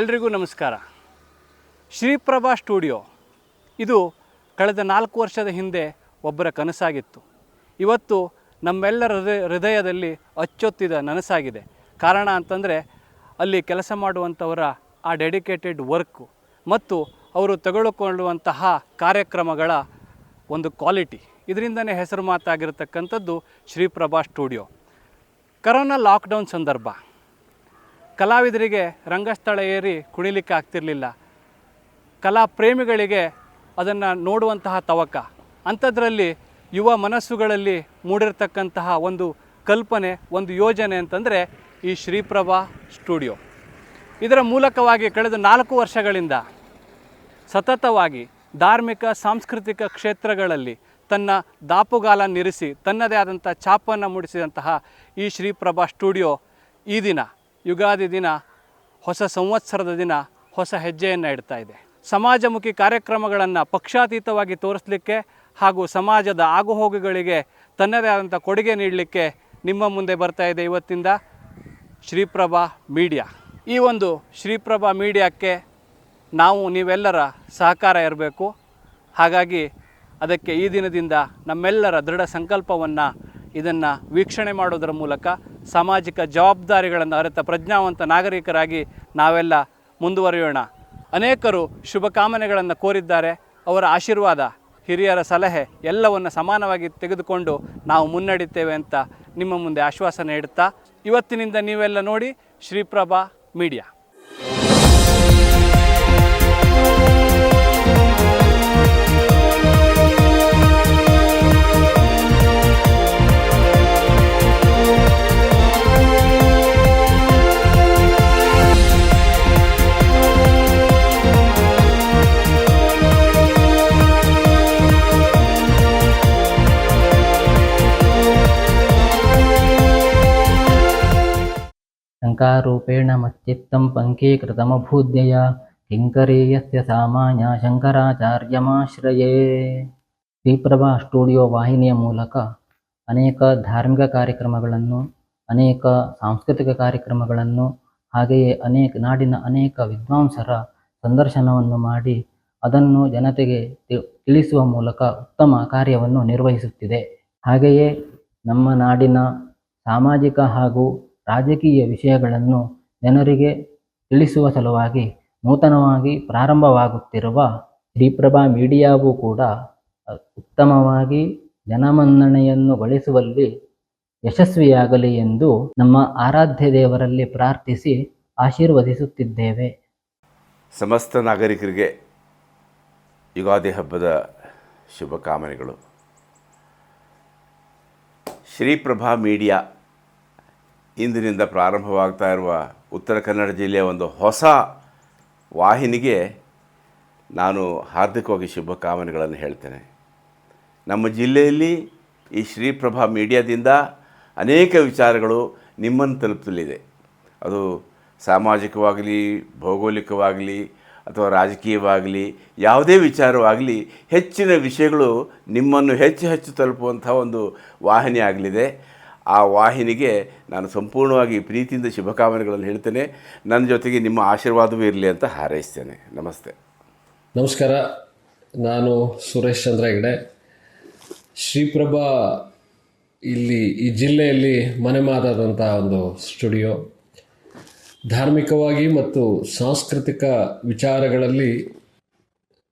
ಎಲ್ರಿಗೂ ನಮಸ್ಕಾರ. ಶ್ರೀಪ್ರಭಾ ಸ್ಟುಡಿಯೋ. ಇದು ಕಳೆದ ನಾಲ್ಕು ವರ್ಷದ ಹಿಂದೆ ಒಬ್ಬರ ಕನಸಾಗಿತ್ತು. ಇವತ್ತು ನಮ್ಮೆಲ್ಲರ ಹೃದಯ, ಹೃದಯದಲ್ಲಿ ಅಚ್ಚೊತ್ತಿದ ನನಸಾಗಿದೆ. ಕಾರಣ ಅಂತಂದರೆ ಅಲ್ಲಿ ಕೆಲಸ ಮಾಡುವಂಥವರ ಆ ಡೆಡಿಕೇಟೆಡ್ ವರ್ಕು ಮತ್ತು ಅವರು ತೆಗೆದುಕೊಳ್ಳುವಂತಹ ಕಾರ್ಯಕ್ರಮಗಳ ಒಂದು ಕ್ವಾಲಿಟಿ ಇದರಿಂದನೇ ಹೆಸರು ಮಾತಾಗಿರತಕ್ಕಂಥದ್ದು ಶ್ರೀಪ್ರಭಾ ಸ್ಟುಡಿಯೋ. ಕರೋನಾ ಲಾಕ್ಡೌನ್ ಸಂದರ್ಭ. ಕಲಾವಿದರಿಗೆ ರಂಗಸ್ಥಳ ಏರಿ ಕುಣಿಲಿಕ್ಕೆ ಆಗ್ತಿರಲಿಲ್ಲ. ಕಲಾ ಪ್ರೇಮಿಗಳಿಗೆ ಅದನ್ನು ನೋಡುವಂತಹ ತವಕ. ಅಂಥದ್ರಲ್ಲಿ ಯುವ ಮನಸ್ಸುಗಳಲ್ಲಿ ಮೂಡಿರತಕ್ಕಂತಹ ಒಂದು ಕಲ್ಪನೆ, ಒಂದು ಯೋಜನೆ ಅಂತಂದರೆ ಈ ಶ್ರೀಪ್ರಭಾ ಸ್ಟುಡಿಯೋ. ಇದರ ಮೂಲಕವಾಗಿ ಕಳೆದ ನಾಲ್ಕು ವರ್ಷಗಳಿಂದ ಸತತವಾಗಿ ಧಾರ್ಮಿಕ, ಸಾಂಸ್ಕೃತಿಕ ಕ್ಷೇತ್ರಗಳಲ್ಲಿ ತನ್ನ ದಾಪುಗಾಲ ನಿರಿಸಿ, ತನ್ನದೇ ಆದಂಥ ಛಾಪನ್ನು ಮೂಡಿಸಿದಂತಹ ಈ ಶ್ರೀಪ್ರಭಾ ಸ್ಟುಡಿಯೋ ಈ ದಿನ, ಯುಗಾದಿ ದಿನ, ಹೊಸ ಸಂವತ್ಸರದ ದಿನ, ಹೊಸ ಹೆಜ್ಜೆಯನ್ನು ಇಡ್ತಾ ಇದೆ. ಸಮಾಜಮುಖಿ ಕಾರ್ಯಕ್ರಮಗಳನ್ನು ಪಕ್ಷಾತೀತವಾಗಿ ತೋರಿಸಲಿಕ್ಕೆ ಹಾಗೂ ಸಮಾಜದ ಆಗುಹೋಗುಗಳಿಗೆ ತನ್ನದೇ ಆದಂಥ ಕೊಡುಗೆ ನೀಡಲಿಕ್ಕೆ ನಿಮ್ಮ ಮುಂದೆ ಬರ್ತಾ ಇದೆ ಇವತ್ತಿಂದ ಶ್ರೀಪ್ರಭಾ ಮೀಡಿಯಾ. ಈ ಒಂದು ಶ್ರೀಪ್ರಭಾ ಮೀಡಿಯಾಕ್ಕೆ ನಾವು ನೀವೆಲ್ಲರ ಸಹಕಾರ ಇರಬೇಕು. ಹಾಗಾಗಿ ಅದಕ್ಕೆ ಈ ದಿನದಿಂದ ನಮ್ಮೆಲ್ಲರ ದೃಢ ಸಂಕಲ್ಪವನ್ನು ಇದನ್ನು ವೀಕ್ಷಣೆ ಮಾಡೋದರ ಮೂಲಕ ಸಾಮಾಜಿಕ ಜವಾಬ್ದಾರಿಗಳನ್ನು ಅರಿತ ಪ್ರಜ್ಞಾವಂತ ನಾಗರಿಕರಾಗಿ ನಾವೆಲ್ಲ ಮುಂದುವರಿಯೋಣ. ಅನೇಕರು ಶುಭಕಾಮನೆಗಳನ್ನು ಕೋರಿದ್ದಾರೆ. ಅವರ ಆಶೀರ್ವಾದ, ಹಿರಿಯರ ಸಲಹೆ ಎಲ್ಲವನ್ನು ಸಮಾನವಾಗಿ ತೆಗೆದುಕೊಂಡು ನಾವು ಮುನ್ನಡೆಯುತ್ತೇವೆ ಅಂತ ನಿಮ್ಮ ಮುಂದೆ ಆಶ್ವಾಸನೆ ಇಡ್ತಾ ಇವತ್ತಿನಿಂದ ನೀವೆಲ್ಲ ನೋಡಿ ಶ್ರೀಪ್ರಭಾ ಮೀಡಿಯಾ. शङ्कारूपेण मच्चित्तं पङ्कीकृतमभूद्यया किङ्करीयस्य ಸಾಮಾನ್ಯ ಶಂಕರಾಚಾರ್ಯಮಾಶ್ರಯೇ ಶ್ರೀಪ್ರಭಾ ಸ್ಟುಡಿಯೋ ವಾಹಿನಿಯ ಮೂಲಕ ಅನೇಕ ಧಾರ್ಮಿಕ ಕಾರ್ಯಕ್ರಮಗಳನ್ನು ಅನೇಕ ಸಾಂಸ್ಕೃತಿಕ ಕಾರ್ಯಕ್ರಮಗಳನ್ನು ಹಾಗೆಯೇ ಅನೇಕ ನಾಡಿನ ಅನೇಕ ವಿದ್ವಾಂಸರ ಸಂದರ್ಶನವನ್ನು ಮಾಡಿ ಅದನ್ನು ಜನತೆಗೆ ತಿ- ತಿಳಿಸುವ ಮೂಲಕ ಉತ್ತಮ ಕಾರ್ಯವನ್ನು ನಿರ್ವಹಿಸುತ್ತಿದೆ ಹಾಗೆಯೇ ನಮ್ಮ ನಾಡಿನ ಸಾಮಾಜಿಕ ಹಾಗೂ ರಾಜಕೀಯ ವಿಷಯಗಳನ್ನು ಜನರಿಗೆ ತಿಳಿಸುವ ಸಲುವಾಗಿ ನೂತನವಾಗಿ ಪ್ರಾರಂಭವಾಗುತ್ತಿರುವ ಶ್ರೀಪ್ರಭಾ ಮೀಡಿಯಾವು ಕೂಡ ಉತ್ತಮವಾಗಿ ಜನಮನ್ನಣೆಯನ್ನು ಗಳಿಸುವಲ್ಲಿ ಯಶಸ್ವಿಯಾಗಲಿ ಎಂದು ನಮ್ಮ ಆರಾಧ್ಯ ದೇವರಲ್ಲಿ ಪ್ರಾರ್ಥಿಸಿ ಆಶೀರ್ವದಿಸುತ್ತಿದ್ದೇವೆ. ಸಮಸ್ತ ನಾಗರಿಕರಿಗೆ ಯುಗಾದಿ ಹಬ್ಬದ ಶುಭಕಾಮನೆಗಳು. ಶ್ರೀಪ್ರಭಾ ಮೀಡಿಯಾ ಇಂದಿನಿಂದ ಪ್ರಾರಂಭವಾಗ್ತಾ ಇರುವ ಉತ್ತರ ಕನ್ನಡ ಜಿಲ್ಲೆಯ ಒಂದು ಹೊಸ ವಾಹಿನಿಗೆ ನಾನು ಹಾರ್ದಿಕವಾಗಿ ಶುಭಕಾಮನೆಗಳನ್ನು ಹೇಳ್ತೇನೆ. ನಮ್ಮ ಜಿಲ್ಲೆಯಲ್ಲಿ ಈ ಶ್ರೀಪ್ರಭಾ ಮೀಡಿಯಾದಿಂದ ಅನೇಕ ವಿಚಾರಗಳು ನಿಮ್ಮನ್ನು ತಲುಪಲಿದೆ ಅದು ಸಾಮಾಜಿಕವಾಗಲಿ, ಭೌಗೋಳಿಕವಾಗಲಿ, ಅಥವಾ ರಾಜಕೀಯವಾಗಲಿ, ಯಾವುದೇ ವಿಚಾರವಾಗಲಿ ಹೆಚ್ಚಿನ ವಿಷಯಗಳು ನಿಮ್ಮನ್ನು ಹೆಚ್ಚು ಹೆಚ್ಚು ತಲುಪುವಂಥ ಒಂದು ವಾಹಿನಿ ಆಗಲಿದೆ ಆ ವಾಹಿನಿಗೆ ನಾನು ಸಂಪೂರ್ಣವಾಗಿ ಪ್ರೀತಿಯಿಂದ ಶುಭಕಾಮನೆಗಳನ್ನು ಹೇಳ್ತೇನೆ. ನನ್ನ ಜೊತೆಗೆ ನಿಮ್ಮ ಆಶೀರ್ವಾದವೂ ಇರಲಿ ಅಂತ ಹಾರೈಸ್ತೇನೆ. ನಮಸ್ತೆ. ನಮಸ್ಕಾರ. ನಾನು ಸುರೇಶ್ ಚಂದ್ರ ಹೆಗಡೆ ಶ್ರೀಪ್ರಭಾ ಇಲ್ಲಿ ಈ ಜಿಲ್ಲೆಯಲ್ಲಿ ಮನೆಮಾದಾದಂಥ ಒಂದು ಸ್ಟುಡಿಯೋ. ಧಾರ್ಮಿಕವಾಗಿ ಮತ್ತು ಸಾಂಸ್ಕೃತಿಕ ವಿಚಾರಗಳಲ್ಲಿ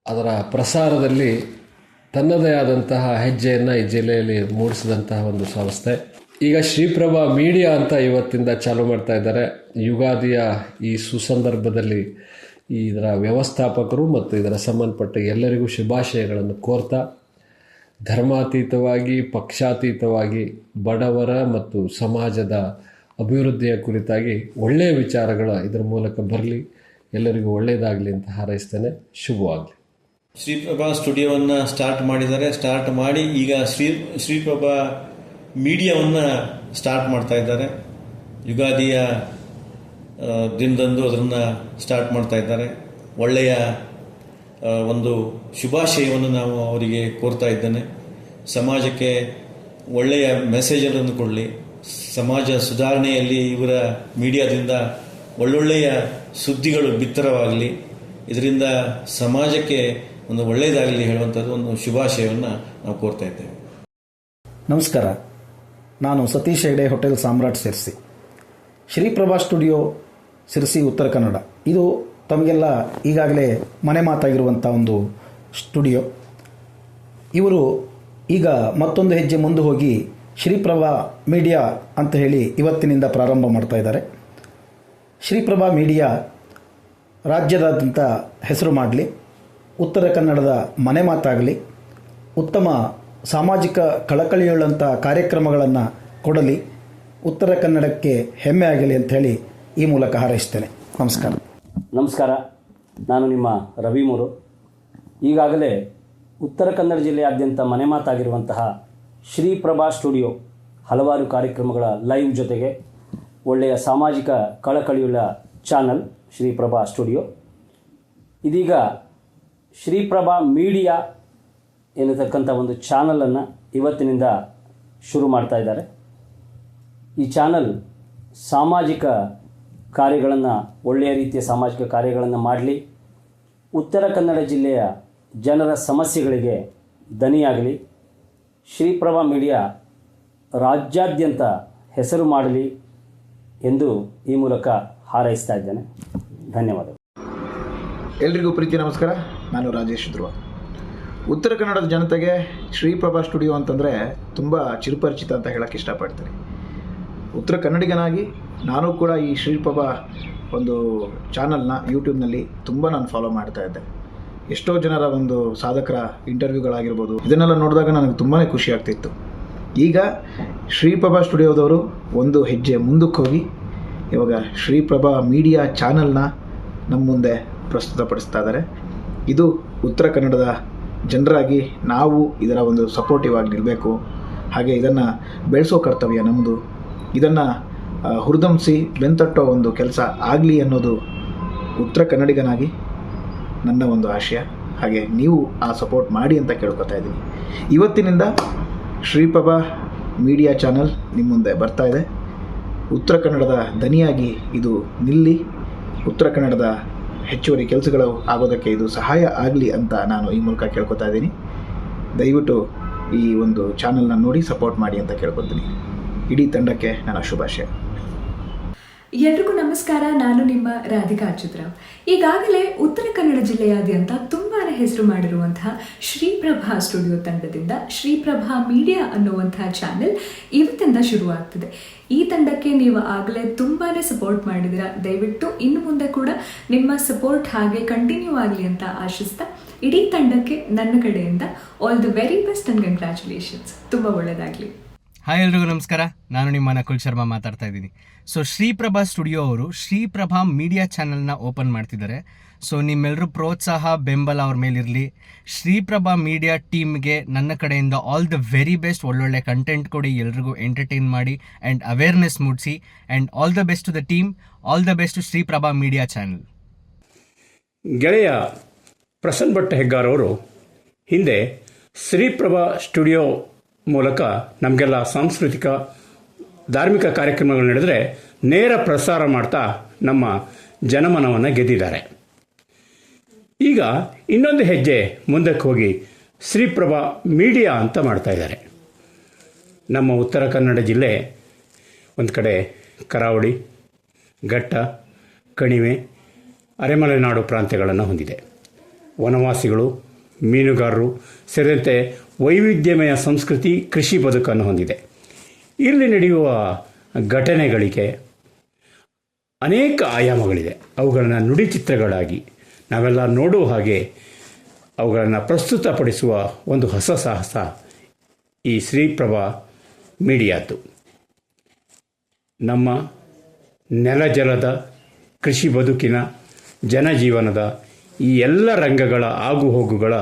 ಅದರ ಪ್ರಸಾರದಲ್ಲಿ ತನ್ನದೇ ಆದಂತಹ ಹೆಜ್ಜೆಯನ್ನು ಈ ಜಿಲ್ಲೆಯಲ್ಲಿ ಮೂಡಿಸಿದಂತಹ ಒಂದು ಸಂಸ್ಥೆ. ಈಗ ಶ್ರೀಪ್ರಭಾ ಮೀಡಿಯಾ ಅಂತ ಇವತ್ತಿಂದ ಚಾಲೂ ಮಾಡ್ತಾ ಇದ್ದಾರೆ. ಯುಗಾದಿಯ ಈ ಸುಸಂದರ್ಭದಲ್ಲಿ ಇದರ ವ್ಯವಸ್ಥಾಪಕರು ಮತ್ತು ಇದರ ಸಂಬಂಧಪಟ್ಟ ಎಲ್ಲರಿಗೂ ಶುಭಾಶಯಗಳನ್ನು ಕೋರ್ತಾ, ಧರ್ಮಾತೀತವಾಗಿ, ಪಕ್ಷಾತೀತವಾಗಿ, ಬಡವರ ಮತ್ತು ಸಮಾಜದ ಅಭಿವೃದ್ಧಿಯ ಕುರಿತಾಗಿ ಒಳ್ಳೆಯ ವಿಚಾರಗಳ ಇದರ ಮೂಲಕ ಬರಲಿ. ಎಲ್ಲರಿಗೂ ಒಳ್ಳೆಯದಾಗಲಿ ಅಂತ ಹಾರೈಸ್ತೇನೆ. ಶುಭವಾಗಲಿ. ಶ್ರೀಪ್ರಭಾ ಸ್ಟುಡಿಯೋವನ್ನು ಸ್ಟಾರ್ಟ್ ಮಾಡಿದ್ದಾರೆ. ಸ್ಟಾರ್ಟ್ ಮಾಡಿ ಈಗ ಶ್ರೀ ಶ್ರೀಪ್ರಭಾ ಮೀಡಿಯಾವನ್ನು ಸ್ಟಾರ್ಟ್ ಮಾಡ್ತಾ ಇದ್ದಾರೆ. ಯುಗಾದಿಯ ದಿನದಂದು ಅದನ್ನು ಸ್ಟಾರ್ಟ್ ಮಾಡ್ತಾ ಇದ್ದಾರೆ. ಒಳ್ಳೆಯ ಒಂದು ಶುಭಾಶಯವನ್ನು ನಾವು ಅವರಿಗೆ ಕೋರ್ತಾ ಇದ್ದೇನೆ. ಸಮಾಜಕ್ಕೆ ಒಳ್ಳೆಯ ಮೆಸೇಜನ್ನು ಕೊಡಲಿ. ಸಮಾಜ ಸುಧಾರಣೆಯಲ್ಲಿ ಇವರ ಮೀಡಿಯಾದಿಂದ ಒಳ್ಳೊಳ್ಳೆಯ ಸುದ್ದಿಗಳು ಬಿತ್ತರವಾಗಲಿ. ಇದರಿಂದ ಸಮಾಜಕ್ಕೆ ಒಂದು ಒಳ್ಳೆಯದಾಗಲಿ ಹೇಳುವಂಥದ್ದು ಒಂದು ಶುಭಾಶಯವನ್ನು ನಾವು ಕೋರ್ತಾ ಇದ್ದೇವೆ. ನಮಸ್ಕಾರ. ನಾನು ಸತೀಶ್ ಹೆಗ್ಡೆ ಹೋಟೆಲ್ ಸಾಮ್ರಾಟ್ ಸಿರ್ಸಿ. ಶ್ರೀಪ್ರಭಾ ಸ್ಟುಡಿಯೋ ಸಿರ್ಸಿ ಉತ್ತರ ಕನ್ನಡ. ಇದು ತಮಗೆಲ್ಲ ಈಗಾಗಲೇ ಮನೆ ಮಾತಾಗಿರುವಂಥ ಒಂದು ಸ್ಟುಡಿಯೋ. ಇವರು ಈಗ ಮತ್ತೊಂದು ಹೆಜ್ಜೆ ಮುಂದೆ ಹೋಗಿ ಶ್ರೀಪ್ರಭಾ ಮೀಡಿಯಾ ಅಂತ ಹೇಳಿ ಇವತ್ತಿನಿಂದ ಪ್ರಾರಂಭ ಮಾಡ್ತಾ ಇದ್ದಾರೆ. ಶ್ರೀಪ್ರಭಾ ಮೀಡಿಯಾ ರಾಜ್ಯದಾದ್ಯಂತ ಹೆಸರು ಮಾಡಲಿ, ಉತ್ತರ ಕನ್ನಡದ ಮನೆ ಮಾತಾಗಲಿ, ಉತ್ತಮ ಸಾಮಾಜಿಕ ಕಳಕಳಿಯುಳ್ಳಂಥ ಕಾರ್ಯಕ್ರಮಗಳನ್ನು ಕೊಡಲಿ, ಉತ್ತರ ಕನ್ನಡಕ್ಕೆ ಹೆಮ್ಮೆ ಆಗಲಿ ಅಂತ ಹೇಳಿ ಈ ಮೂಲಕ ಹಾರೈಸ್ತೇನೆ. ನಮಸ್ಕಾರ. ನಮಸ್ಕಾರ. ನಾನು ನಿಮ್ಮ ರವಿ ಮೂರು. ಈಗಾಗಲೇ ಉತ್ತರ ಕನ್ನಡ ಜಿಲ್ಲೆಯಾದ್ಯಂತ ಮನೆ ಮಾತಾಗಿರುವಂತಹ ಶ್ರೀಪ್ರಭಾ ಸ್ಟುಡಿಯೋ ಹಲವಾರು ಕಾರ್ಯಕ್ರಮಗಳ ಲೈವ್ ಜೊತೆಗೆ ಒಳ್ಳೆಯ ಸಾಮಾಜಿಕ ಕಳಕಳಿಯುಳ್ಳ ಚಾನಲ್ ಶ್ರೀಪ್ರಭಾ ಸ್ಟುಡಿಯೋ. ಇದೀಗ ಶ್ರೀಪ್ರಭಾ ಮೀಡಿಯಾ ಎನ್ನತಕ್ಕಂಥ ಒಂದು ಚಾನಲನ್ನು ಇವತ್ತಿನಿಂದ ಶುರು ಮಾಡ್ತಾ ಇದ್ದಾರೆ. ಈ ಚಾನಲ್ ಸಾಮಾಜಿಕ ಕಾರ್ಯಗಳನ್ನು, ಒಳ್ಳೆಯ ರೀತಿಯ ಸಾಮಾಜಿಕ ಕಾರ್ಯಗಳನ್ನು ಮಾಡಲಿ. ಉತ್ತರ ಕನ್ನಡ ಜಿಲ್ಲೆಯ ಜನರ ಸಮಸ್ಯೆಗಳಿಗೆ ದನಿಯಾಗಲಿ. ಶ್ರೀಪ್ರಭಾ ಮೀಡಿಯಾ ರಾಜ್ಯಾದ್ಯಂತ ಹೆಸರು ಮಾಡಲಿ ಎಂದು ಈ ಮೂಲಕ ಹಾರೈಸ್ತಾ ಇದ್ದೇನೆ. ಧನ್ಯವಾದಗಳು. ಎಲ್ರಿಗೂ ಪ್ರೀತಿ, ನಮಸ್ಕಾರ. ನಾನು ರಾಜೇಶ್ ಧ್ರುವ. ಉತ್ತರ ಕನ್ನಡದ ಜನತೆಗೆ ಶ್ರೀಪ್ರಭಾ ಸ್ಟುಡಿಯೋ ಅಂತಂದರೆ ತುಂಬ ಚಿರುಪರಿಚಿತ ಅಂತ ಹೇಳಕ್ಕೆ ಇಷ್ಟಪಡ್ತೀನಿ. ಉತ್ತರ ಕನ್ನಡಿಗನಾಗಿ ನಾನು ಕೂಡ ಈ ಶ್ರೀಪ್ರಭಾ ಒಂದು ಚಾನಲ್ನ ಯೂಟ್ಯೂಬ್ನಲ್ಲಿ ತುಂಬ ನಾನು ಫಾಲೋ ಮಾಡ್ತಾ ಇದ್ದೆ. ಎಷ್ಟೋ ಜನರ ಒಂದು ಸಾಧಕರ ಇಂಟರ್ವ್ಯೂಗಳಾಗಿರ್ಬೋದು, ಇದನ್ನೆಲ್ಲ ನೋಡಿದಾಗ ನನಗೆ ತುಂಬಾ ಖುಷಿ ಆಗ್ತಿತ್ತು. ಈಗ ಶ್ರೀಪ್ರಭಾ ಸ್ಟುಡಿಯೋದವರು ಒಂದು ಹೆಜ್ಜೆ ಮುಂದಕ್ಕೆ ಹೋಗಿ, ಇವಾಗ ಶ್ರೀಪ್ರಭಾ ಮೀಡಿಯಾ ಚಾನಲ್ನ ನಮ್ಮ ಮುಂದೆ ಪ್ರಸ್ತುತಪಡಿಸ್ತಾ ಇದ್ದಾರೆ. ಇದು ಉತ್ತರ ಕನ್ನಡದ ಜನರಾಗಿ ನಾವು ಇದರ ಒಂದು ಸಪೋರ್ಟಿವ್ ಆಗಿ ಹಾಗೆ ಇದನ್ನು ಬೆಳೆಸೋ ಕರ್ತವ್ಯ ನಮ್ಮದು ಇದನ್ನು ಹುರಿದಂಬಿಸಿ ಬೆಂತಟ್ಟೋ ಒಂದು ಕೆಲಸ ಆಗಲಿ ಅನ್ನೋದು ಉತ್ತರ ಕನ್ನಡಿಗನಾಗಿ ನನ್ನ ಒಂದು ಆಶಯ. ಹಾಗೆ ನೀವು ಆ ಸಪೋರ್ಟ್ ಮಾಡಿ ಅಂತ ಕೇಳ್ಕೊತಾ ಇದ್ದೀನಿ. ಇವತ್ತಿನಿಂದ ಶ್ರೀಪ್ರಭಾ ಮೀಡಿಯಾ ಚಾನಲ್ ನಿಮ್ಮ ಮುಂದೆ ಬರ್ತಾ ಇದೆ. ಉತ್ತರ ಕನ್ನಡದ ದನಿಯಾಗಿ ಇದು ನಿಲ್ಲಿ. ಉತ್ತರ ಕನ್ನಡದ ಹೆಚ್ಚುವರಿ ಕೆಲಸಗಳು ಆಗೋದಕ್ಕೆ ಇದು ಸಹಾಯ ಆಗಲಿ ಅಂತ ನಾನು ಈ ಮೂಲಕ ಕೇಳ್ಕೊತಾ ಇದ್ದೀನಿ. ದಯವಿಟ್ಟು ಈ ಒಂದು ಚಾನಲ್ನ ನೋಡಿ ಸಪೋರ್ಟ್ ಮಾಡಿ ಅಂತ ಕೇಳ್ಕೊತೀನಿ. ಇಡೀ ತಂಡಕ್ಕೆ ನನ್ನ ಶುಭಾಶಯ. ಎಲ್ರಿಗೂ ನಮಸ್ಕಾರ, ನಾನು ನಿಮ್ಮ ರಾಧಿಕಾ ಚಿತ್ರ ಈಗಾಗಲೇ ಉತ್ತರ ಕನ್ನಡ ಜಿಲ್ಲೆಯಾದ್ಯಂತ ತುಂಬಾ ಹೆಸರು ಮಾಡಿರುವಂತಹ ಶ್ರೀಪ್ರಭಾ ಸ್ಟುಡಿಯೋ ತಂಡದಿಂದ ಶ್ರೀಪ್ರಭಾ ಮೀಡಿಯಾ ಅನ್ನುವಂತಹ ಚಾನೆಲ್ ಇವತ್ತಿಂದ ಶುರುವಾಗ್ತಿದೆ. ಈ ತಂಡಕ್ಕೆ ನೀವು ಆಗಲೇ ತುಂಬಾ ಸಪೋರ್ಟ್ ಮಾಡಿದಿರಾ ದಯವಿಟ್ಟು ಇನ್ನು ಮುಂದೆ ಕೂಡ ನಿಮ್ಮ ಸಪೋರ್ಟ್ ಹಾಗೆ ಕಂಟಿನ್ಯೂ ಆಗಲಿ ಅಂತ ಆಶಿಸ್ತಾ ಇಡೀ ತಂಡಕ್ಕೆ ನನ್ನ ಕಡೆಯಿಂದ all the very best and congratulations ತುಂಬ ಒಳ್ಳೆಯದಾಗಲಿ ಹಾಯ್ ಎಲ್ರಿಗೂ ನಮಸ್ಕಾರ. ನಾನು ನಿಮ್ಮ ನಕುಲ್ ಶರ್ಮಾ ಮಾತಾಡ್ತಾ ಇದ್ದೀನಿ. ಸೊ ಶ್ರೀಪ್ರಭಾ ಸ್ಟುಡಿಯೋ ಅವರು ಶ್ರೀಪ್ರಭಾ ಮೀಡಿಯಾ ಚಾನಲ್ನ ಓಪನ್ ಮಾಡ್ತಿದ್ದಾರೆ. ಸೊ ನಿಮ್ಮೆಲ್ಲರೂ ಪ್ರೋತ್ಸಾಹ, ಬೆಂಬಲ ಅವ್ರ ಮೇಲಿರಲಿ. ಶ್ರೀಪ್ರಭಾ ಮೀಡಿಯಾ ಟೀಮ್ಗೆ ನನ್ನ ಕಡೆಯಿಂದ ಆಲ್ ದ ವೆರಿ ಬೆಸ್ಟ್ ಒಳ್ಳೊಳ್ಳೆ ಕಂಟೆಂಟ್ ಕೊಡಿ, ಎಲ್ರಿಗೂ ಎಂಟರ್ಟೈನ್ ಮಾಡಿ ಆ್ಯಂಡ್ ಅವೇರ್ನೆಸ್ ಮೂಡಿಸಿ and all the best to the team all the best to Shriprabha media channel ಗೆಳೆಯ ಪ್ರಸನ್ನ ಭಟ್ ಹೆಗ್ಗಾರ್ ಅವರು ಹಿಂದೆ ಶ್ರೀಪ್ರಭಾ ಸ್ಟುಡಿಯೋ ಮೂಲಕ ನಮಗೆಲ್ಲ ಸಾಂಸ್ಕೃತಿಕ, ಧಾರ್ಮಿಕ ಕಾರ್ಯಕ್ರಮಗಳು ನಡೆದರೆ ನೇರ ಪ್ರಸಾರ ಮಾಡ್ತಾ ನಮ್ಮ ಜನಮನವನ್ನು ಗೆದ್ದಿದ್ದಾರೆ. ಈಗ ಇನ್ನೊಂದು ಹೆಜ್ಜೆ ಮುಂದಕ್ಕೆ ಹೋಗಿ ಶ್ರೀಪ್ರಭಾ ಮೀಡಿಯಾ ಅಂತ ಮಾಡ್ತಾ ಇದ್ದಾರೆ. ನಮ್ಮ ಉತ್ತರ ಕನ್ನಡ ಜಿಲ್ಲೆ ಒಂದು ಕಡೆ ಕರಾವಳಿ, ಘಟ್ಟ, ಕಣಿವೆ, ಅರೆಮಲೆನಾಡು ಪ್ರಾಂತ್ಯಗಳನ್ನು ಹೊಂದಿದೆ. ವನವಾಸಿಗಳು, ಮೀನುಗಾರರು ಸೇರಿದಂತೆ ವೈವಿಧ್ಯಮಯ ಸಂಸ್ಕೃತಿ ಕೃಷಿ ಬದುಕನ್ನು ಹೊಂದಿದೆ. ಇಲ್ಲಿ ನಡೆಯುವ ಘಟನೆಗಳಿಗೆ ಅನೇಕ ಆಯಾಮಗಳಿದೆ. ಅವುಗಳನ್ನು ನುಡಿ ಚಿತ್ರಗಳಾಗಿ ನಾವೆಲ್ಲ ನೋಡುವ ಹಾಗೆ ಅವುಗಳನ್ನು ಪ್ರಸ್ತುತಪಡಿಸುವ ಒಂದು ಹೊಸ ಸಾಹಸ ಈ ಶ್ರೀಪ್ರಭಾ ಮೀಡಿಯಾದ್ದು. ನಮ್ಮ ನೆಲ ಜಲದ ಕೃಷಿ ಬದುಕಿನ ಜನಜೀವನದ ಈ ಎಲ್ಲ ರಂಗಗಳ ಆಗುಹೋಗುಗಳ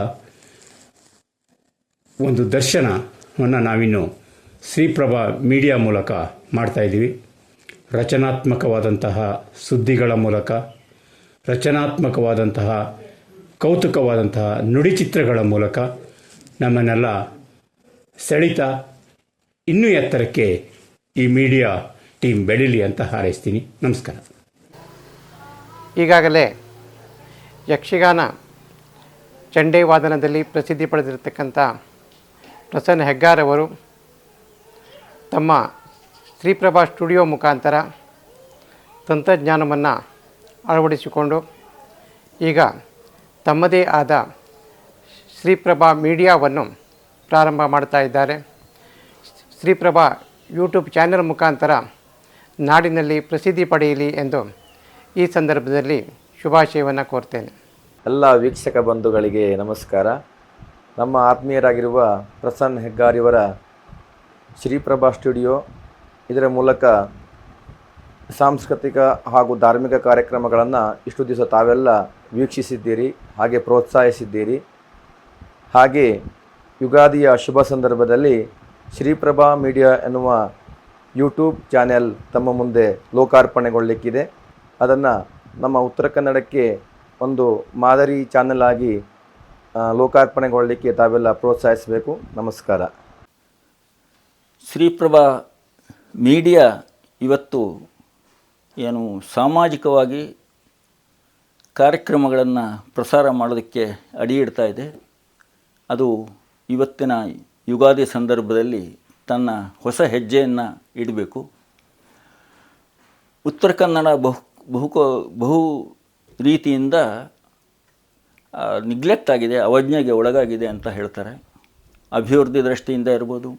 ಒಂದು ದರ್ಶನವನ್ನು ನಾವಿನ್ನು ಶ್ರೀಪ್ರಭಾ ಮೀಡಿಯಾ ಮೂಲಕ ಮಾಡ್ತಾ ಇದ್ದೀವಿ. ರಚನಾತ್ಮಕವಾದಂತಹ ಸುದ್ದಿಗಳ ಮೂಲಕ, ರಚನಾತ್ಮಕವಾದಂತಹ ಕೌತುಕವಾದಂತಹ ನುಡಿಚಿತ್ರಗಳ ಮೂಲಕ ನಮ್ಮನ್ನೆಲ್ಲ ಸೆಳಿತ ಇನ್ನೂ ಎತ್ತರಕ್ಕೆ ಈ ಮೀಡಿಯಾ ಟೀಮ್ ಬೆಳೀಲಿ ಅಂತ ಹಾರೈಸ್ತೀನಿ. ನಮಸ್ಕಾರ. ಈಗಾಗಲೇ ಯಕ್ಷಗಾನ ಚಂಡೇ ವಾದನದಲ್ಲಿ ಪ್ರಸಿದ್ಧಿ ಪಡೆದಿರತಕ್ಕಂಥ ಪ್ರಸನ್ನ ಹೆಗ್ಗಾರವರು ತಮ್ಮ ಶ್ರೀಪ್ರಭಾ ಸ್ಟುಡಿಯೋ ಮುಖಾಂತರ ತಂತ್ರಜ್ಞಾನವನ್ನು ಅಳವಡಿಸಿಕೊಂಡು ಈಗ ತಮ್ಮದೇ ಆದ ಶ್ರೀಪ್ರಭಾ ಮೀಡಿಯಾವನ್ನು ಪ್ರಾರಂಭ ಮಾಡ್ತಾ ಇದ್ದಾರೆ. ಶ್ರೀಪ್ರಭಾ ಯೂಟ್ಯೂಬ್ ಚಾನೆಲ್ ಮುಖಾಂತರ ನಾಡಿನಲ್ಲಿ ಪ್ರಸಿದ್ಧಿ ಪಡೆಯಲಿ ಎಂದು ಈ ಸಂದರ್ಭದಲ್ಲಿ ಶುಭಾಶಯವನ್ನು ಕೋರ್ತೇನೆ. ಎಲ್ಲ ವೀಕ್ಷಕ ಬಂಧುಗಳಿಗೆ ನಮಸ್ಕಾರ. ನಮ್ಮ ಆತ್ಮೀಯರಾಗಿರುವ ಪ್ರಸನ್ನ ಹೆಗ್ಗಾರಿಯವರ ಶ್ರೀಪ್ರಭಾ ಸ್ಟುಡಿಯೋ. ಇದರ ಮೂಲಕ ಸಾಂಸ್ಕೃತಿಕ ಹಾಗೂ ಧಾರ್ಮಿಕ ಕಾರ್ಯಕ್ರಮಗಳನ್ನು ಇಷ್ಟು ದಿವಸ ತಾವೆಲ್ಲ ವೀಕ್ಷಿಸಿದ್ದೀರಿ, ಹಾಗೆ ಪ್ರೋತ್ಸಾಹಿಸಿದ್ದೀರಿ. ಹಾಗೆ ಯುಗಾದಿಯ ಶುಭ ಸಂದರ್ಭದಲ್ಲಿ ಶ್ರೀಪ್ರಭಾ ಮೀಡಿಯಾ ಎನ್ನುವ ಯೂಟ್ಯೂಬ್ ಚಾನೆಲ್ ತಮ್ಮ ಮುಂದೆ ಲೋಕಾರ್ಪಣೆಗೊಳ್ಳಲಿಕ್ಕಿದೆ ಅದನ್ನು ನಮ್ಮ ಉತ್ತರ ಕನ್ನಡಕ್ಕೆ ಒಂದು ಮಾದರಿ ಚಾನೆಲ್ ಆಗಿ ಲೋಕಾರ್ಪಣೆಗೊಳ್ಳಲಿಕ್ಕೆ ತಾವೆಲ್ಲ ಪ್ರೋತ್ಸಾಹಿಸಬೇಕು. ನಮಸ್ಕಾರ. ಶ್ರೀಪ್ರಭಾ, ಮೀಡಿಯಾ ಇವತ್ತು ಏನು ಸಾಮಾಜಿಕವಾಗಿ ಕಾರ್ಯಕ್ರಮಗಳನ್ನು ಪ್ರಸಾರ ಮಾಡೋದಕ್ಕೆ ಅಡಿ ಇಡ್ತಾ ಇದೆ. ಅದು ಇವತ್ತಿನ ಯುಗಾದಿ ಸಂದರ್ಭದಲ್ಲಿ ತನ್ನ ಹೊಸ ಹೆಜ್ಜೆಯನ್ನು ಇಡಬೇಕು. ಉತ್ತರ ಕನ್ನಡ ಬಹು ಬಹು ಬಹು ರೀತಿಯಿಂದ ನಿಗ್ಲೆಕ್ಟ್ ಆಗಿದೆ, ಅವಜ್ಞೆಗೆ ಒಳಗಾಗಿದೆ ಅಂತ ಹೇಳ್ತಾರೆ. ಅಭಿವೃದ್ಧಿ ದೃಷ್ಟಿಯಿಂದ ಇರ್ಬೋದು,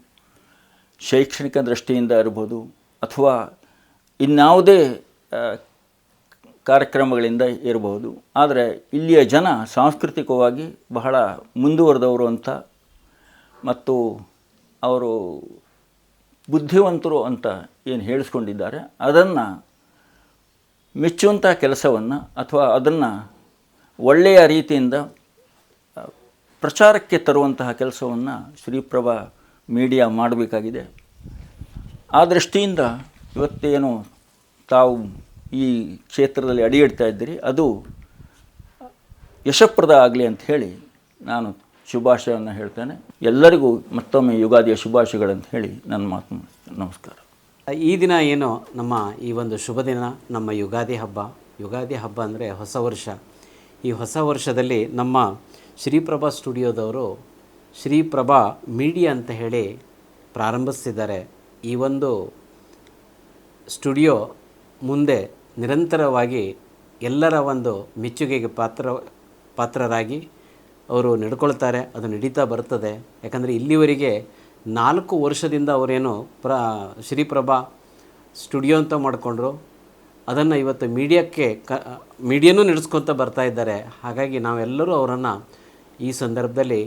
ಶೈಕ್ಷಣಿಕ ದೃಷ್ಟಿಯಿಂದ ಇರ್ಬೋದು, ಅಥವಾ ಇನ್ಯಾವುದೇ ಕಾರ್ಯಕ್ರಮಗಳಿಂದ ಇರಬಹುದು ಆದರೆ ಇಲ್ಲಿಯ ಜನ ಸಾಂಸ್ಕೃತಿಕವಾಗಿ ಬಹಳ ಮುಂದುವರೆದವರು ಅಂತ ಮತ್ತು ಅವರು ಬುದ್ಧಿವಂತರು ಅಂತ ಏನು ಹೇಳಿಸ್ಕೊಂಡಿದ್ದಾರೆ. ಅದನ್ನು ಮೆಚ್ಚುವಂಥ ಕೆಲಸವನ್ನು ಅಥವಾ ಅದನ್ನು ಒಳ್ಳೆಯ ರೀತಿಯಿಂದ ಪ್ರಚಾರಕ್ಕೆ ತರುವಂತಹ ಕೆಲಸವನ್ನು ಶ್ರೀಪ್ರಭಾ ಮೀಡಿಯಾ ಮಾಡಬೇಕಾಗಿದೆ. ಆ ದೃಷ್ಟಿಯಿಂದ ಇವತ್ತೇನು ತಾವು ಈ ಕ್ಷೇತ್ರದಲ್ಲಿ ಅಡಿ ಇಡ್ತಾ ಇದ್ದೀರಿ, ಅದು ಯಶಪ್ರದ ಆಗಲಿ ಅಂತ ಹೇಳಿ ನಾನು ಶುಭಾಶಯವನ್ನು ಹೇಳ್ತೇನೆ. ಎಲ್ಲರಿಗೂ ಮತ್ತೊಮ್ಮೆ ಯುಗಾದಿಯ ಶುಭಾಶಯಗಳಂತ ಹೇಳಿ ನನ್ನ ಮಾತು ನಮಸ್ಕಾರ. ಈ ದಿನ ಏನು ನಮ್ಮ ಈ ಒಂದು ಶುಭ ದಿನ, ನಮ್ಮ ಯುಗಾದಿ ಹಬ್ಬ. ಯುಗಾದಿ ಹಬ್ಬ ಅಂದರೆ ಹೊಸ ವರ್ಷ. ಈ ಹೊಸ ವರ್ಷದಲ್ಲಿ ನಮ್ಮ ಶ್ರೀಪ್ರಭಾ ಸ್ಟುಡಿಯೋದವರು ಶ್ರೀಪ್ರಭಾ ಮೀಡಿಯಾ ಅಂತ ಹೇಳಿ ಪ್ರಾರಂಭಿಸ್ತಿದ್ದಾರೆ. ಈ ಒಂದು ಸ್ಟುಡಿಯೋ ಮುಂದೆ ನಿರಂತರವಾಗಿ ಎಲ್ಲರ ಒಂದು ಮೆಚ್ಚುಗೆಗೆ ಪಾತ್ರ, ಪಾತ್ರರಾಗಿ ಅವರು ನಡ್ಕೊಳ್ತಾರೆ, ಅದು ನಡೀತಾ ಬರ್ತದೆ. ಯಾಕಂದರೆ ಇಲ್ಲಿವರೆಗೆ ನಾಲ್ಕು ವರ್ಷದಿಂದ ಅವರೇನು ಪ್ರ, ಶ್ರೀಪ್ರಭಾ ಸ್ಟುಡಿಯೋ ಅಂತ ಮಾಡಿಕೊಂಡ್ರು. ಅದನ್ನು ಇವತ್ತು ಮೀಡಿಯಾಕ್ಕೆ ಕ ಮೀಡಿಯಾನೂ ನಡೆಸ್ಕೊತ ಬರ್ತಾ ಇದ್ದಾರೆ. ಹಾಗಾಗಿ ನಾವೆಲ್ಲರೂ ಅವರನ್ನು ಈ ಸಂದರ್ಭದಲ್ಲಿ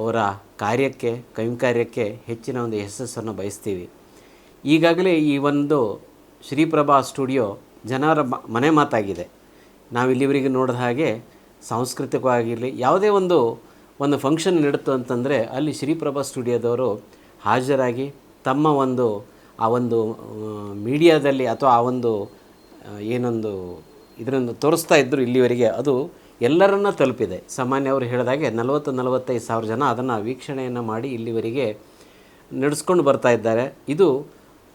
ಅವರ ಕಾರ್ಯಕ್ಕೆ ಕೈಂಕಾರ್ಯಕ್ಕೆ ಹೆಚ್ಚಿನ ಒಂದು ಯಶಸ್ಸನ್ನು ಬಯಸ್ತೀವಿ. ಈಗಾಗಲೇ ಈ ಒಂದು ಶ್ರೀಪ್ರಭಾ ಸ್ಟುಡಿಯೋ ಜನರ ಮನೆ ಮಾತಾಗಿದೆ. ನಾವು ಇಲ್ಲಿವರೆಗೆ ನೋಡಿದ ಹಾಗೆ ಸಾಂಸ್ಕೃತಿಕವಾಗಿರಲಿ, ಯಾವುದೇ ಒಂದು ಒಂದು ಫಂಕ್ಷನ್ ನಡೆತು ಅಂತಂದರೆ ಅಲ್ಲಿ ಶ್ರೀಪ್ರಭಾ ಸ್ಟುಡಿಯೋದವರು ಹಾಜರಾಗಿ ತಮ್ಮ ಒಂದು, ಆ ಒಂದು ಮೀಡಿಯಾದಲ್ಲಿ ಅಥವಾ ಆ ಒಂದು ಏನೊಂದು ಇದರನ್ನು ತೋರಿಸ್ತಾ ಇದ್ದರು ಇಲ್ಲಿವರೆಗೆ, ಅದು ಎಲ್ಲರನ್ನ ತಲುಪಿದೆ. ಸಾಮಾನ್ಯ ಅವರು ಹೇಳಿದಾಗೆ ನಲವತ್ತು, ನಲವತ್ತೈದು ಸಾವಿರ ಜನ ಅದನ್ನು ವೀಕ್ಷಣೆಯನ್ನು ಮಾಡಿ ಇಲ್ಲಿವರೆಗೆ ನಡೆಸ್ಕೊಂಡು ಬರ್ತಾ ಇದ್ದಾರೆ. ಇದು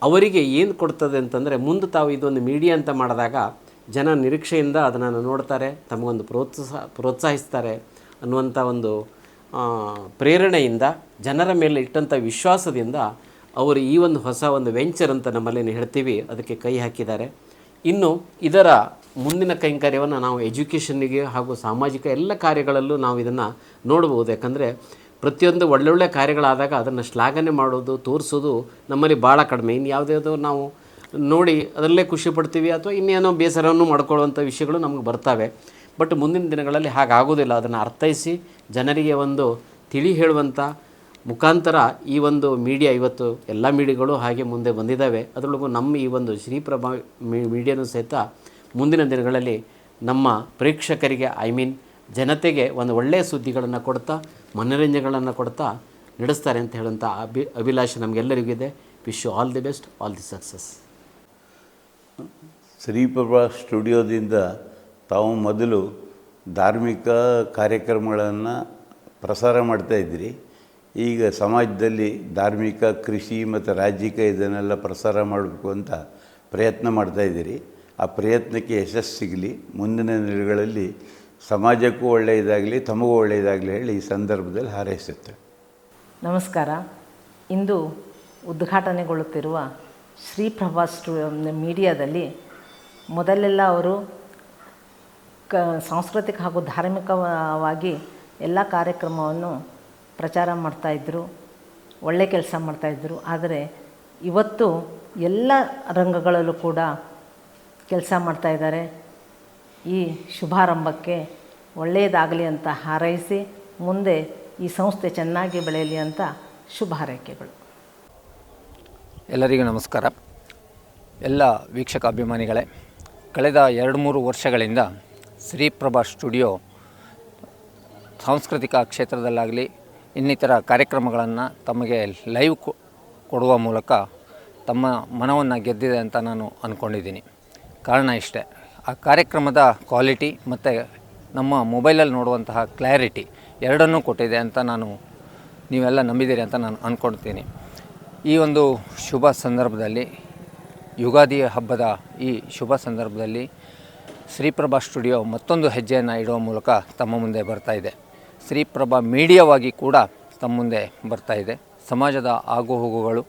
ಅವರಿಗೆ ಏನು ಕೊಡ್ತದೆ ಅಂತಂದರೆ, ಮುಂದೆ ತಾವು ಇದೊಂದು ಮೀಡಿಯಾ ಅಂತ ಮಾಡಿದಾಗ ಜನ ನಿರೀಕ್ಷೆಯಿಂದ ಅದನ್ನು ನೋಡ್ತಾರೆ, ತಮಗೊಂದು ಪ್ರೋತ್ಸಾಹ, ಪ್ರೋತ್ಸಾಹಿಸ್ತಾರೆ ಅನ್ನುವಂಥ ಒಂದು ಪ್ರೇರಣೆಯಿಂದ, ಜನರ ಮೇಲೆ ಇಟ್ಟಂಥ ವಿಶ್ವಾಸದಿಂದ ಅವರು ಈ ಒಂದು ಹೊಸ ಒಂದು ವೆಂಚರ್ ಅಂತ ನಮ್ಮಲ್ಲಿ ಹೇಳ್ತೀವಿ. ಅದಕ್ಕೆ ಕೈ ಹಾಕಿದ್ದಾರೆ. ಇನ್ನು ಇದರ ಮುಂದಿನ ಕೈಂಕರ್ಯವನ್ನು ನಾವು ಎಜುಕೇಷನ್ನಿಗೆ ಹಾಗೂ ಸಾಮಾಜಿಕ ಎಲ್ಲ ಕಾರ್ಯಗಳಲ್ಲೂ ನಾವು ಇದನ್ನು ನೋಡಬಹುದು ಯಾಕಂದರೆ ಪ್ರತಿಯೊಂದು ಒಳ್ಳೊಳ್ಳೆ ಕಾರ್ಯಗಳಾದಾಗ ಅದನ್ನು ಶ್ಲಾಘನೆ ಮಾಡೋದು, ತೋರಿಸೋದು ನಮ್ಮಲ್ಲಿ ಭಾಳ ಕಡಿಮೆ. ಇನ್ನು ಯಾವುದ್ಯಾವುದೋ ನಾವು ನೋಡಿ ಅದರಲ್ಲೇ ಖುಷಿ ಪಡ್ತೀವಿ ಅಥವಾ ಇನ್ನೇನೋ ಬೇಸರವನ್ನು ಮಾಡ್ಕೊಳ್ಳುವಂಥ ವಿಷಯಗಳು ನಮಗೆ ಬರ್ತವೆ. ಬಟ್ ಮುಂದಿನ ದಿನಗಳಲ್ಲಿ ಹಾಗಾಗೋದಿಲ್ಲ. ಅದನ್ನು ಅರ್ಥೈಸಿ ಜನರಿಗೆ ಒಂದು ತಿಳಿ ಹೇಳುವಂಥ ಮುಖಾಂತರ ಈ ಒಂದು ಮೀಡಿಯಾ ಇವತ್ತು ಎಲ್ಲ ಮೀಡಿಯಾಗಳು ಹಾಗೆ ಮುಂದೆ ಬಂದಿದ್ದಾವೆ. ಅದರೊಳಗೂ ನಮ್ಮ ಈ ಒಂದು ಶ್ರೀಪ್ರಭಾ ಮೀಡಿಯಾನು ಸಹಿತ ಮುಂದಿನ ದಿನಗಳಲ್ಲಿ ನಮ್ಮ ಪ್ರೇಕ್ಷಕರಿಗೆ ಐ ಮೀನ್ ಜನತೆಗೆ ಒಂದು ಒಳ್ಳೆಯ ಸುದ್ದಿಗಳನ್ನು ಕೊಡ್ತಾ, ಮನೋರಂಜನೆಗಳನ್ನು ಕೊಡ್ತಾ ನಡೆಸ್ತಾರೆ ಅಂತ ಹೇಳುವಂಥ ಅಭಿ, ಅಭಿಲಾಷೆ ನಮಗೆಲ್ಲರಿಗೂ ಇದೆ. Wish you all the best all the success Shriprabha ಸ್ಟುಡಿಯೋದಿಂದ ತಾವು ಮೊದಲು ಧಾರ್ಮಿಕ ಕಾರ್ಯಕ್ರಮಗಳನ್ನು ಪ್ರಸಾರ ಮಾಡ್ತಾ ಇದ್ರಿ. ಈಗ ಸಮಾಜದಲ್ಲಿ ಧಾರ್ಮಿಕ, ಕೃಷಿ ಮತ್ತು ರಾಜಕೀಯ ಇದನ್ನೆಲ್ಲ ಪ್ರಸಾರ ಮಾಡಬೇಕು ಅಂತ ಪ್ರಯತ್ನ ಮಾಡ್ತಾ ಇದ್ದೀರಿ. ಆ ಪ್ರಯತ್ನಕ್ಕೆ ಯಶಸ್ಸು ಸಿಗಲಿ. ಮುಂದಿನ ದಿನಗಳಲ್ಲಿ ಸಮಾಜಕ್ಕೂ ಒಳ್ಳೆಯದಾಗಲಿ, ತಮಗೂ ಒಳ್ಳೆಯದಾಗಲಿ ಹೇಳಿ ಈ ಸಂದರ್ಭದಲ್ಲಿ ಹಾರೈಸುತ್ತೆ ನಮಸ್ಕಾರ. ಇಂದು ಉದ್ಘಾಟನೆಗೊಳ್ಳುತ್ತಿರುವ ಶ್ರೀಪ್ರಭಾ ಸ್ಟು ಮೀಡಿಯಾದಲ್ಲಿ ಮೊದಲೆಲ್ಲ ಅವರು ಕ ಸಾಂಸ್ಕೃತಿಕ ಹಾಗೂ ಧಾರ್ಮಿಕವಾಗಿ ಎಲ್ಲ ಕಾರ್ಯಕ್ರಮವನ್ನು ಪ್ರಚಾರ ಮಾಡ್ತಾಯಿದ್ರು ಒಳ್ಳೆ ಕೆಲಸ ಮಾಡ್ತಾಯಿದ್ರು ಆದರೆ ಇವತ್ತು ಎಲ್ಲ ರಂಗಗಳಲ್ಲೂ ಕೂಡ ಕೆಲಸ ಮಾಡ್ತಾಯಿದ್ದಾರೆ ಈ ಶುಭಾರಂಭಕ್ಕೆ ಒಳ್ಳೆಯದಾಗಲಿ ಅಂತ ಹಾರೈಸಿ, ಮುಂದೆ ಈ ಸಂಸ್ಥೆ ಚೆನ್ನಾಗಿ ಬೆಳೆಯಲಿ ಅಂತ ಶುಭ ಹಾರೈಕೆಗಳು. ಎಲ್ಲರಿಗೂ ನಮಸ್ಕಾರ. ಎಲ್ಲ ವೀಕ್ಷಕ ಅಭಿಮಾನಿಗಳೇ, ಕಳೆದ ಎರಡು ಮೂರು ವರ್ಷಗಳಿಂದ ಶ್ರೀಪ್ರಭಾ ಸ್ಟುಡಿಯೋ ಸಾಂಸ್ಕೃತಿಕ ಕ್ಷೇತ್ರದಲ್ಲಾಗಲಿ ಇನ್ನಿತರ ಕಾರ್ಯಕ್ರಮಗಳನ್ನು ತಮಗೆ ಲೈವ್ ಕೊಡುವ ಮೂಲಕ ತಮ್ಮ ಮನವನ್ನು ಗೆದ್ದಿದೆ ಅಂತ ನಾನು ಅಂದ್ಕೊಂಡಿದ್ದೀನಿ ಕಾರಣ ಇಷ್ಟೇ. ಆ ಕಾರ್ಯಕ್ರಮದ ಕ್ವಾಲಿಟಿ ಮತ್ತು ನಮ್ಮ ಮೊಬೈಲಲ್ಲಿ ನೋಡುವಂತಹ ಕ್ಲಾರಿಟಿ ಎರಡನ್ನೂ ಕೊಟ್ಟಿದೆ ಅಂತ ನಾನು ನೀವೆಲ್ಲ ನಂಬಿದ್ದೀರಿ ಅಂತ ನಾನು ಅಂದ್ಕೊಳ್ತೀನಿ ಈ ಒಂದು ಶುಭ ಸಂದರ್ಭದಲ್ಲಿ ಯುಗಾದಿ ಹಬ್ಬದ ಈ ಶುಭ ಸಂದರ್ಭದಲ್ಲಿ ಶ್ರೀಪ್ರಭಾ ಸ್ಟುಡಿಯೋ ಮತ್ತೊಂದು ಹೆಜ್ಜೆಯನ್ನು ಇಡುವ ಮೂಲಕ ತಮ್ಮ ಮುಂದೆ ಬರ್ತಾ ಇದೆ. ಶ್ರೀಪ್ರಭಾ ಮೀಡಿಯಾವಾಗಿ ಕೂಡ ತಮ್ಮ ಮುಂದೆ ಬರ್ತಾ ಇದೆ. ಸಮಾಜದ ಆಗುಹೋಗುಗಳು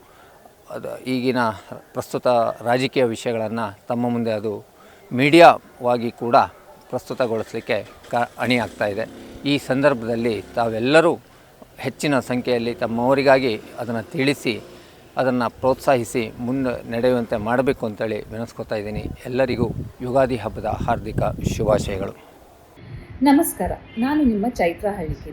ಅದು ಈಗಿನ ಪ್ರಸ್ತುತ ರಾಜಕೀಯ ವಿಷಯಗಳನ್ನು ತಮ್ಮ ಮುಂದೆ ಅದು ಮೀಡಿಯಾವಾಗಿ ಕೂಡ ಪ್ರಸ್ತುತಗೊಳಿಸಲಿಕ್ಕೆ ಕ ಅಣಿಯಾಗ್ತಾ ಇದೆ. ಈ ಸಂದರ್ಭದಲ್ಲಿ ತಾವೆಲ್ಲರೂ ಹೆಚ್ಚಿನ ಸಂಖ್ಯೆಯಲ್ಲಿ ತಮ್ಮವರಿಗಾಗಿ ಅದನ್ನು ತಿಳಿಸಿ, ಅದನ್ನು ಪ್ರೋತ್ಸಾಹಿಸಿ ಮುಂದೆ ನಡೆಯುವಂತೆ ಮಾಡಬೇಕು ಅಂತೇಳಿ ವಿನಸ್ಕೋತಾ ಇದ್ದೀನಿ. ಎಲ್ಲರಿಗೂ ಯುಗಾದಿ ಹಬ್ಬದ ಹಾರ್ದಿಕ ಶುಭಾಶಯಗಳು. ನಮಸ್ಕಾರ, ನಾನು ನಿಮ್ಮ ಚೈತ್ರ ಹಳ್ಳಿಕೆ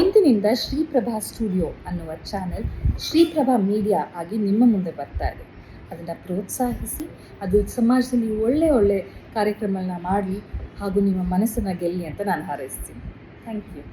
ಇಂದಿನಿಂದ ಶ್ರೀಪ್ರಭಾ ಸ್ಟುಡಿಯೋ ಅನ್ನುವ ಚಾನೆಲ್ ಶ್ರೀಪ್ರಭಾ ಮೀಡಿಯಾ ಆಗಿ ನಿಮ್ಮ ಮುಂದೆ ಬರ್ತಾ ಇದೆ. ಅದನ್ನು ಪ್ರೋತ್ಸಾಹಿಸಿ, ಅದು ಸಮಾಜದಲ್ಲಿ ಒಳ್ಳೆ ಒಳ್ಳೆ ಕಾರ್ಯಕ್ರಮಗಳನ್ನ ಮಾಡಿ ಹಾಗೂ ನಿಮ್ಮ ಮನಸ್ಸನ್ನು ಗೆಲ್ಲಿ ಅಂತ ನಾನು ಹಾರೈಸ್ತೀನಿ. Thank you